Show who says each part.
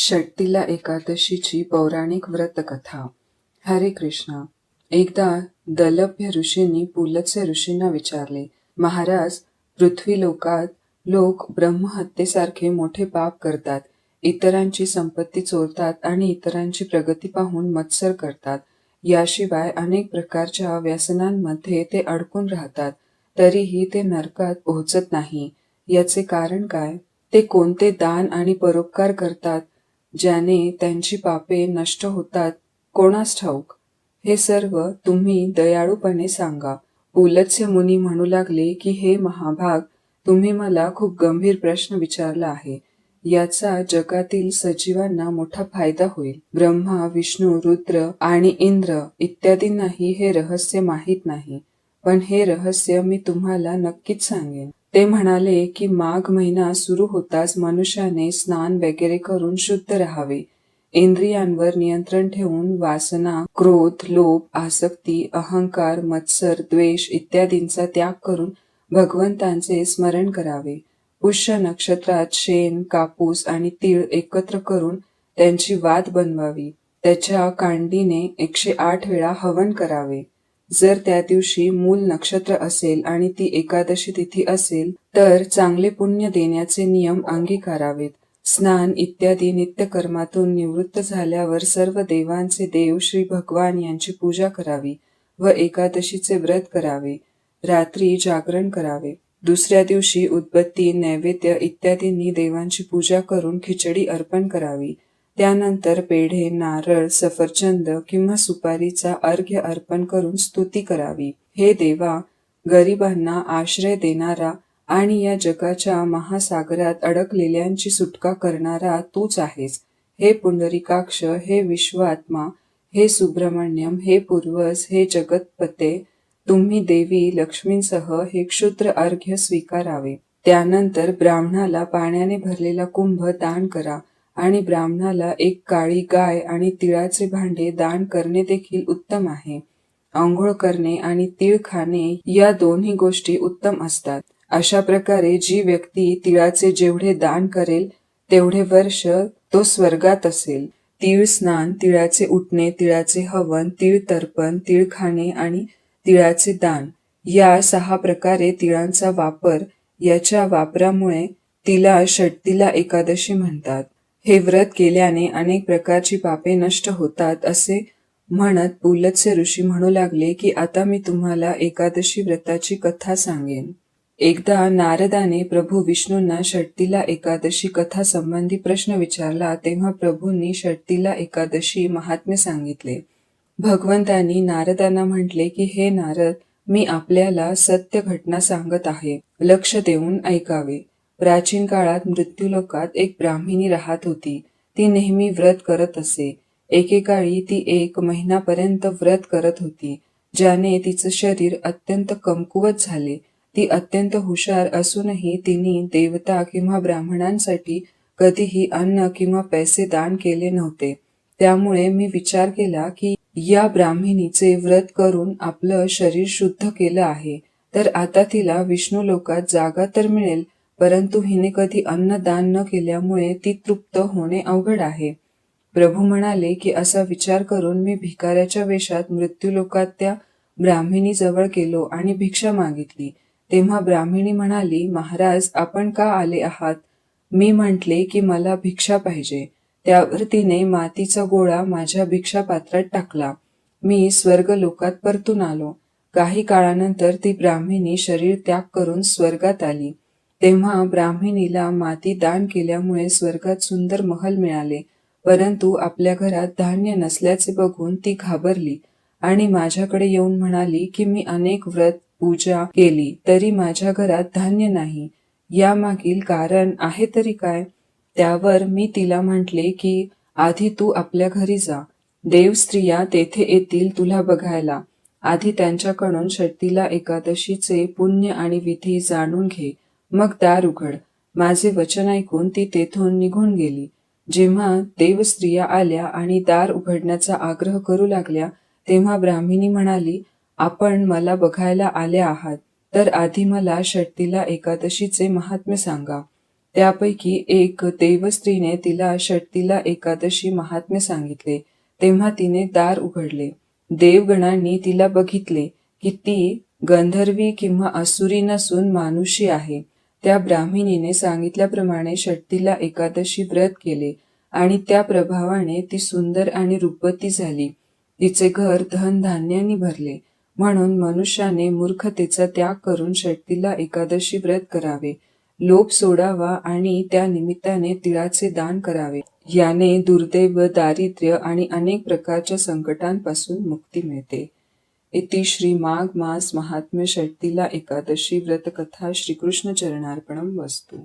Speaker 1: षट्टीला एकादशीची पौराणिक व्रतकथा. हरे कृष्ण. एकदा दलभ्य ऋषींनी पुलत्स्य ऋषींना विचारले महाराज पृथ्वी लोकात लोक ब्रह्महत्येसारखे मोठे पाप करतात. इतरांची संपत्ती चोरतात आणि इतरांची प्रगती पाहून मत्सर करतात. याशिवाय अनेक प्रकारच्या व्यसनांमध्ये ते अडकून राहतात. तरीही ते नरकात पोहोचत नाही. याचे कारण काय? ते कोणते दान आणि परोपकार करतात? ज्याने त्यांची पापे नष्ट होतात कोणास ठाऊक? हे सर्व तुम्ही दयाळूपणे सांगा. पुलत्स्य मुनी म्हणू लागले की हे महाभाग तुम्ही मला खूप गंभीर प्रश्न विचारला आहे. याचा जगातील सजीवांना मोठा फायदा होईल. ब्रह्मा विष्णू रुद्र आणि इंद्र इत्यादींनाही हे रहस्य माहीत नाही. पण हे रहस्य मी तुम्हाला नक्कीच सांगेन. ते म्हणाले की माघ महिना सुरू होताच मनुष्याने स्नान वगैरे करून शुद्ध राहावे. इंद्रियांवर नियंत्रण ठेवून वासना क्रोध लोभ आसक्ती अहंकार मत्सर द्वेष इत्यादींचा त्याग करून भगवंतांचे स्मरण करावे. पुष्य नक्षत्रात शेण कापूस आणि तीळ एकत्र करून त्यांची वात बनवावी. त्याच्या कांडीने एकशे आठ वेळा हवन करावे. जर त्या दिवशी मूल नक्षत्र असेल आणि ती एकादशी तिथी असेल तर चांगले पुण्य देण्याचे नियम अंगीकारावेत. स्नान इत्यादी नित्यकर्मातून निवृत्त झाल्यावर सर्व देवांचे देव श्री भगवान यांची पूजा करावी व एकादशीचे व्रत करावे रात्री जागरण करावे. दुसऱ्या दिवशी उदबत्ती नैवेद्य इत्यादींनी देवांची पूजा करून खिचडी अर्पण करावी. त्यानंतर पेढे नारळ सफरचंद किंवा सुपारीचा अर्घ्य अर्पण करून स्तुती करावी. हे देवा गरिबांना आश्रय देणारा आणि या जगाच्या महासागरात अडकलेल्यांची सुटका करणारा तूच आहेस. हे पुंडरिकाक्ष हे विश्वात्मा हे सुब्रमण्यम हे पूर्वज हे जगतपते तुम्ही देवी लक्ष्मींसह हे क्षुद्र अर्घ्य स्वीकारावे. त्यानंतर ब्राह्मणाला पाण्याने भरलेला कुंभ दान करा. आणि ब्राह्मणाला एक काळी गाय आणि तिळाचे भांडे दान करणे देखील उत्तम आहे. आंघोळ करणे आणि तीळ खाणे या दोन्ही गोष्टी उत्तम असतात. अशा प्रकारे जी व्यक्ती तिळाचे जेवढे दान करेल तेवढे वर्ष तो स्वर्गात असेल. तीळ स्नान तिळाचे उठणे तिळाचे हवन तीळ तर्पण तीळ खाणे आणि तिळाचे दान या सहा प्रकारे तिळांचा वापर याच्या वापरामुळे तिला षटतिला एकादशी म्हणतात. हे व्रत केल्याने अनेक प्रकारची पापे नष्ट होतात असे म्हणत पुलत्स्य ऋषी म्हणू लागले की आता मी तुम्हाला एकादशी व्रताची कथा सांगेन. एकदा नारदाने प्रभू विष्णूंना षटतिला एकादशी कथा संबंधी प्रश्न विचारला तेव्हा प्रभूंनी षटतिला एकादशी महात्म्य सांगितले. भगवंतांनी नारदांना म्हटले की हे नारद मी आपल्याला सत्य घटना सांगत आहे. लक्ष देऊन ऐकावे. प्राचीन काळात मृत्यूलोकात एक ब्राह्मिणी राहत होती. ती नेहमी व्रत करत असे. एकेकाळी ती एक महिनापर्यंत व्रत करत होती ज्याने तिचं शरीर अत्यंत कमकुवत झाले. ती अत्यंत हुशार असूनही तिने देवता किंवा ब्राह्मणांसाठी कधीही अन्न किंवा पैसे दान केले नव्हते. त्यामुळे मी विचार केला की या ब्राह्मिणीचे व्रत करून आपलं शरीर शुद्ध केलं आहे तर आता तिला विष्णू लोकात जागा तर मिळेल परंतु हिने कधी अन्नदान न केल्यामुळे ती तृप्त होणे अवघड आहे. प्रभू म्हणाले की असा विचार करून मी भिकाऱ्याच्या वेशात मृत्यूलोकात त्या ब्राह्मिणी जवळ गेलो आणि भिक्षा मागितली. तेव्हा ब्राह्मिणी म्हणाली महाराज आपण का आले आहात? मी म्हटले की मला भिक्षा पाहिजे. त्यावर तिने मातीचा गोळा माझ्या भिक्षा पात्रात टाकला. मी स्वर्ग लोकात परतून आलो. काही काळानंतर ती ब्राह्मिणी शरीर त्याग करून स्वर्गात आली. तेव्हा ब्राह्मिणीला माती दान केल्यामुळे स्वर्गात सुंदर महल मिळाले. परंतु आपल्या घरात धान्य नसल्याचे बघून ती घाबरली आणि माझ्याकडे येऊन म्हणाली की मी अनेक व्रत पूजा केली तरी माझ्या घरात धान्य नाही. यामागील कारण आहे तरी काय? त्यावर मी तिला म्हटले की आधी तू आपल्या घरी जा. देव स्त्रिया तेथे येतील तुला बघायला. आधी त्यांच्याकडून षट्टीला एकादशीचे पुण्य आणि विधी जाणून घे. मग दार उघड. माझे वचन ऐकून ती तेथून निघून गेली. जेव्हा देवस्त्रिया आल्या आणि दार उघडण्याचा आग्रह करू लागल्या तेव्हा ब्राह्मिणी म्हणाली आपण मला बघायला आल्या आहात तर आधी मला षट्टीला एकादशीचे महात्म्य सांगा. त्यापैकी एक देवस्त्रीने तिला षटतीला एकादशी महात्म्य सांगितले तेव्हा तिने दार उघडले. देवगणांनी तिला बघितले की ती गंधर्वी किंवा असुरी नसून मानुषी आहे. त्या ब्राह्मणीने सांगितल्याप्रमाणे षटतीला एकादशी व्रत केले आणि त्या प्रभावाने ती सुंदर आणि रूपवती झाली. तिचे घर धनधान्यानी भरले. म्हणून मनुष्याने मूर्खतेचा त्याग करून षटतीला एकादशी व्रत करावे. लोभ सोडावा आणि त्या निमित्ताने तिळाचे दान करावे. याने दुर्दैव दारिद्र्य आणि अनेक प्रकारच्या संकटांपासून मुक्ती मिळते. इति श्री माघ मास महात्म्य षटतीला एकादशी व्रत कथा श्रीकृष्ण चरणार्पणम वस्तू।